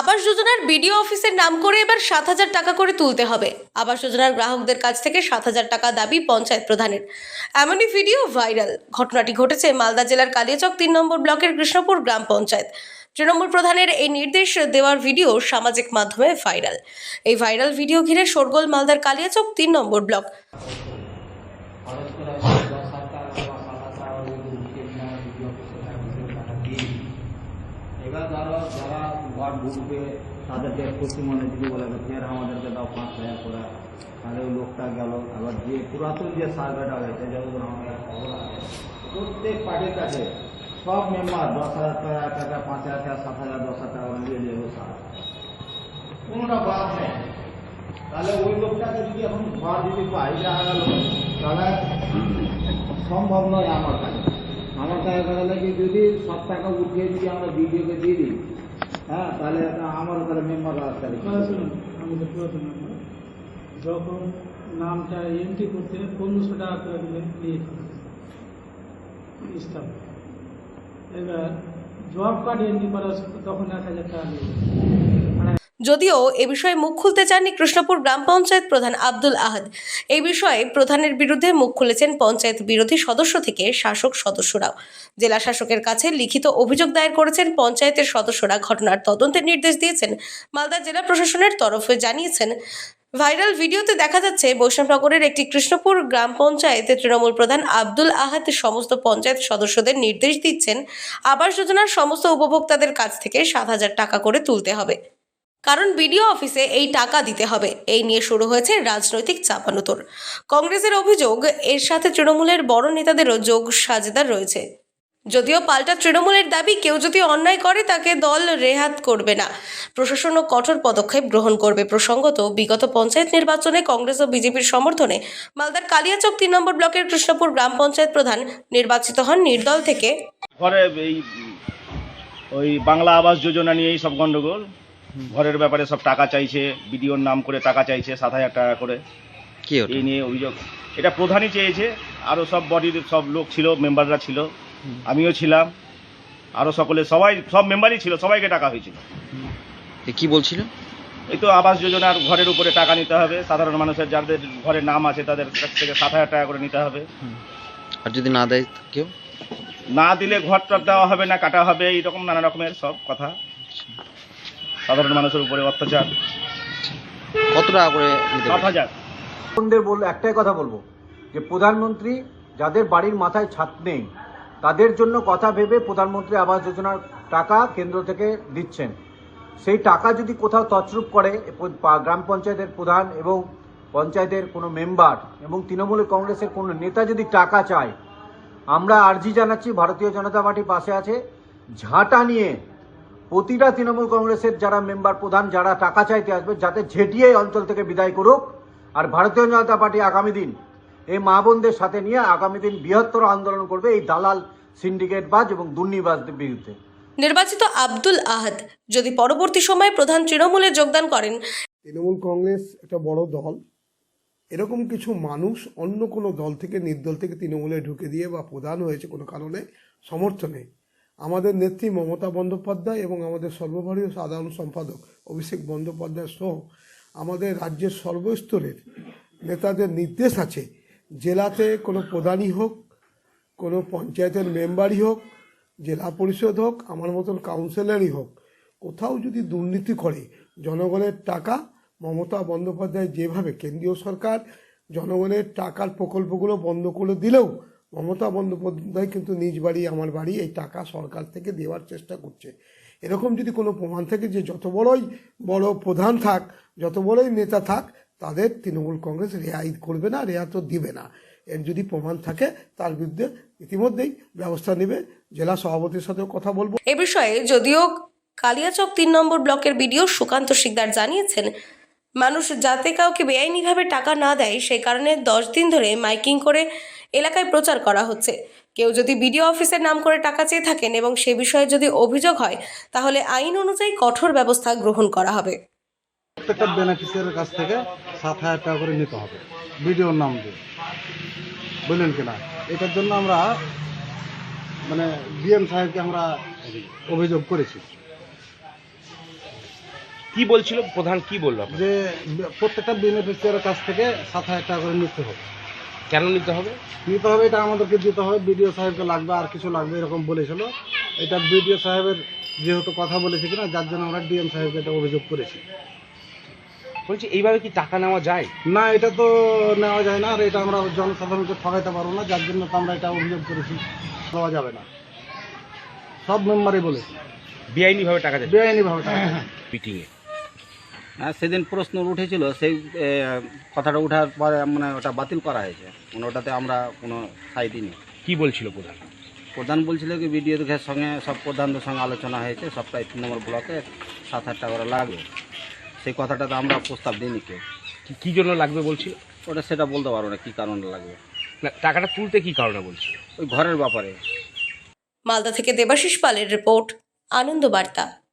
আবাস যোজনার বিডিও অফিসের নাম করে এবার সাত হাজার টাকা করে তুলতে হবে। আবাস যোজনার গ্রাহকদের কাছ থেকে সাত হাজার টাকা দাবি পঞ্চায়েত প্রধানের। এমনই ভিডিও ভাইরাল। ঘটনাটি ঘটেছে মালদা জেলার কালিয়াচক তিন নম্বর ব্লকের কৃষ্ণপুর গ্রাম পঞ্চায়েত। তৃণমূল প্রধানের এই নির্দেশ দেওয়ার ভিডিও সামাজিক মাধ্যমে ভাইরাল। এই ভাইরাল ভিডিও ঘিরে শোরগোল মালদার কালিয়াচক তিন নম্বর ব্লক খরচ করে দশ হাজার টাকা বা সাত হাজার টাকা ওই উঠে কিনা ভিডিও অফিসে টাকা দিয়ে দিই। এবার ধরো যারা ঘর তাদেরকে খুশি মনে যদি বলে ফের আমাদেরকে দাও পাঁচ হাজার করে। তাহলে ওই লোকটা গেল। আবার যে পুরাতন যে সার্ভেটা হয়েছে যতক্ষণ আমাদের খবর আছে। প্রত্যেক পার্টির কাছে সব মেম্বার দশ হাজার টাকা, এক হাজার, পাঁচ হাজার টাকা, সাত হাজার, দশ হাজার টাকা নিয়ে যাবে সার কোনোটা বাদ নেই। তাহলে ওই লোকটাকে যদি এখন ঘর যদি পাই দেখা গেল তাহলে সম্ভব নয় আমার কাছে। আমার কাছে দেখা গেলে কি যদি সব টাকা উঠিয়ে যদি আমরা বিডিওকে দিয়ে দিই হ্যাঁ তাহলে আমার তাহলে মেম্বার পুরাতন যখন নামটা এন্ট্রি করতে পনেরোশো টাকা করে এবার জব কার্ড এন্ট্রি করার তখন এক হাজার টাকা যদিও এ বিষয়ে মুখ খুলতে চাননি কৃষ্ণপুর গ্রাম পঞ্চায়েত প্রধান আব্দুল আহাদ। এই বিষয়ে প্রধানের বিরুদ্ধে মুখ খুলেছেন পঞ্চায়েত বিরোধী সদস্য থেকে শাসক সদস্যরাও। জেলা শাসকের কাছে লিখিত অভিযোগ দায়ের করেছেন পঞ্চায়েতের সদস্যরা। ঘটনার তদন্তের নির্দেশ দিয়েছেন মালদা জেলা প্রশাসনের তরফে জানিয়েছেন। ভাইরাল ভিডিওতে দেখা যাচ্ছে বৈষ্ণবনগরের একটি কৃষ্ণপুর গ্রাম পঞ্চায়েতে তৃণমূল প্রধান আব্দুল আহাদ সমস্ত পঞ্চায়েত সদস্যদের নির্দেশ দিচ্ছেন। আবাস যোজনার সমস্ত উপভোক্তাদের কাছ থেকে সাত হাজার টাকা করে তুলতে হবে। কারণ বিডিও অফিসে এই টাকা দিতে হবে। এই নিয়ে শুরু হয়েছে রাজনৈতিক চাপানুতর। কংগ্রেসের অভিযোগ, এর সাথে তৃণমূলের বড় নেতাদেরও যোগ সাজেদার রয়েছে। যদিও পাল্টা তৃণমূলের দাবি, কেউ যদি অন্যায় করে, তাকে দল রেহাত করবে না। প্রশাসনও কঠোর পদক্ষেপ গ্রহণ করবে প্রসঙ্গত, বিগত পঞ্চায়েত নির্বাচনে কংগ্রেস ও বিজেপির সমর্থনে মালদার কালিয়াচক তিন নম্বর ব্লকের কৃষ্ণপুর গ্রাম পঞ্চায়েত প্রধান নির্বাচিত হন নির্দল থেকে। ঘরে এই, ওই বাংলা আবাস যোজনা নিয়েই সব গন্ডগোল ঘরের ব্যাপারে সব টাকা চাইছে বিডিওর নাম করে টাকা চাইছে সাত হাজার টাকা করে। কি ওটা? এই নিয়ে অভিযোগ। এটা প্রধানই চেয়েছে আরও সব বডির সব লোক ছিল মেম্বাররা ছিল। আমিও ছিলাম। আরও সকলে সবাই সব মেম্বারই ছিল সবাইকে টাকা হয়েছিল। এ কি বলছিল? এই তো আবাস যোজনার ঘরের উপরে টাকা নিতে হবে। সাধারণ মানুষের যাদের ঘরের নাম আছে তাদের কাছ থেকে সাত হাজার টাকা করে নিতে হবে। আর যদি না দেয় কেউ? না দিলে ঘর টর দেওয়া হবে না কাটা হবে এইরকম নানা রকমের সব কথা। সাধারণ মানুষের উপরে অত্যাচার। কত টাকা করে সাত হাজার। একটাই কথা বলব যে প্রধানমন্ত্রী যাদের বাড়ির মাথায় ছাদ নেই তাদের জন্য কথা ভেবে প্রধানমন্ত্রী আবাস যোজনার টাকা কেন্দ্র থেকে দিচ্ছেন। সেই টাকা যদি কোথাও তছরূপ করে গ্রাম পঞ্চায়েতের প্রধান এবং পঞ্চায়েতের কোনো মেম্বার এবং তৃণমূল কংগ্রেসের কোনো নেতা যদি টাকা চায় আমরা আর্জি জানাচ্ছি ভারতীয় জনতা পার্টি পাশে আছে ঝাঁটা নিয়ে প্রতিটা তৃণমূল কংগ্রেসের যারা মেম্বার প্রধান যারা টাকা চাইতে আসবে যাতে ঝেঁটিয়ে এই অঞ্চল থেকে বিদায় করুক। আর ভারতীয় জনতা পার্টি আগামী দিন এই মা বোনদের সাথে নিয়ে আগামী দিন বৃহত্তর আন্দোলন করবে এই দালাল সিন্ডিকেটবাজ এবং দুর্নীতিবাজদের বিরুদ্ধে। নির্বাচিত আব্দুল আহাদ যদি পরবর্তী সময়ে প্রধান তৃণমূলে যোগদান করেন। তৃণমূল কংগ্রেস একটা বড় দল। এরকম কিছু মানুষ অন্য কোনো দল থেকে নির্দল থেকে তৃণমূলে ঢুকে দিয়ে বা প্রধান হয়েছে কোনো কারণে সমর্থনে আমাদের নেত্রী মমতা বন্দ্যোপাধ্যায় এবং আমাদের সর্বভারতীয় সাধারণ সম্পাদক অভিষেক বন্দ্যোপাধ্যায় সহ আমাদের রাজ্যের সর্বস্তরের নেতাদের নির্দেশ আছে, জেলাতে কোনো প্রধানই হোক, কোনো পঞ্চায়েতের মেম্বারই হোক, জেলা পরিষদ হোক, আমার মতন কাউন্সিলরই হোক, কোথাও যদি দুর্নীতি করে, জনগণের টাকা মমতা বন্দ্যোপাধ্যায় যেভাবে কেন্দ্রীয় সরকার জনগণের টাকার প্রকল্পগুলো বন্ধ করে দিলেও মমতা বন্দ্যোপাধ্যায় কিন্তু নিজ বাড়ি, আমার বাড়ি এই টাকা সরকার থেকে দেওয়ার চেষ্টা করছে। এরকম যদি কোনো প্রমাণ থাকে যে যত বড়ই বড় প্রধান থাক, যত বড়ই নেতা থাক, তাদের তৃণমূল কংগ্রেস রেহাই করবে না, রেহাই তো দিবে না। এর যদি প্রমাণ থাকে, তার বিরুদ্ধে ইতিমধ্যেই ব্যবস্থা নেবে। জেলা সভাপতির সাথেও কথা বলব। এ বিষয়ে যদিও কালিয়াচক তিন নম্বর ব্লকের বিডিও সুকান্ত শিকদার জানিয়েছেন, মানুষ যাতে কাউকে বেআইনিভাবে টাকা না দেয় সেই কারণে দশ দিন ধরে মাইকিং করে এলাকায় প্রচার করা হচ্ছে। কেউ যদি বিডিও অফিসের নাম করে টাকা চেয়ে থাকেন এবং সে বিষয়ে যদি অভিযোগ হয় তাহলে আইন অনুযায়ী কঠোর ব্যবস্থা গ্রহণ করা হবে। প্রত্যেকটা বেনিফিসিয়ারের কাছ থেকে সাত হাজার টাকা করে নিতে হবে। ভিডিওর নাম দিয়ে। বুঝলেন কিনা? এটার জন্য আমরা মানে ডিএম সাহেবকে আমরা অভিযোগ করেছি। কি বলছিল? প্রধান কি বলল যে প্রত্যেকটা বেনিফিশিয়ারের কাছ থেকে সাত হাজার টাকা করে নিতে হবে। কেন নিতে হবে? নিতে হবে এটা আমাদেরকে দিতে হবে। বিডিও সাহেবকে লাগবে আর কিছু লাগবে এরকম বলেছিল। এটা বিডিও সাহেবের যেহেতু কথা বলেছে কিনা যার জন্য আমরা ডিএম সাহেবকে এটা অভিযোগ করেছি। বলছি এইভাবে কি টাকা নেওয়া যায়? না এটা তো নেওয়া যায় না আর এটা আমরা জনসাধারণকে ঠকাইতে পারব না যার জন্য তো আমরা এটা অভিযোগ করেছি। দেওয়া যাবে না। সব মেম্বারই বলেছে। বেআইনি ভাবে টাকা যাচ্ছে। বেআইনিভাবে টাকা মিটিংয়ে। সেদিন প্রশ্ন উঠেছিল সেই কথাটা ওঠার পরে মানে ওটা বাতিল করা হয়েছে। মানে ওটাতে আমরা কোনো সাই দিইনি। কি বলছিল প্রধান? প্রধান বলছিল কি বিডিও বিডিওদের সঙ্গে সব প্রধানদের সঙ্গে আলোচনা হয়েছে সবটাই তিন নম্বর ব্লকে সাত হাজার টাকা করে লাগবে। সেই কথাটাতে আমরা প্রস্তাব দিইনি কেউ। কি- কি জন্য লাগবে বলছিল? ওটা সেটা বলতে পারব না কী কারণে লাগবে। না টাকাটা তুলতে কি কারণে বলছিল? ওই ঘরের ব্যাপারে। মালদা থেকে দেবাশিস পালের রিপোর্ট আনন্দ বার্তা।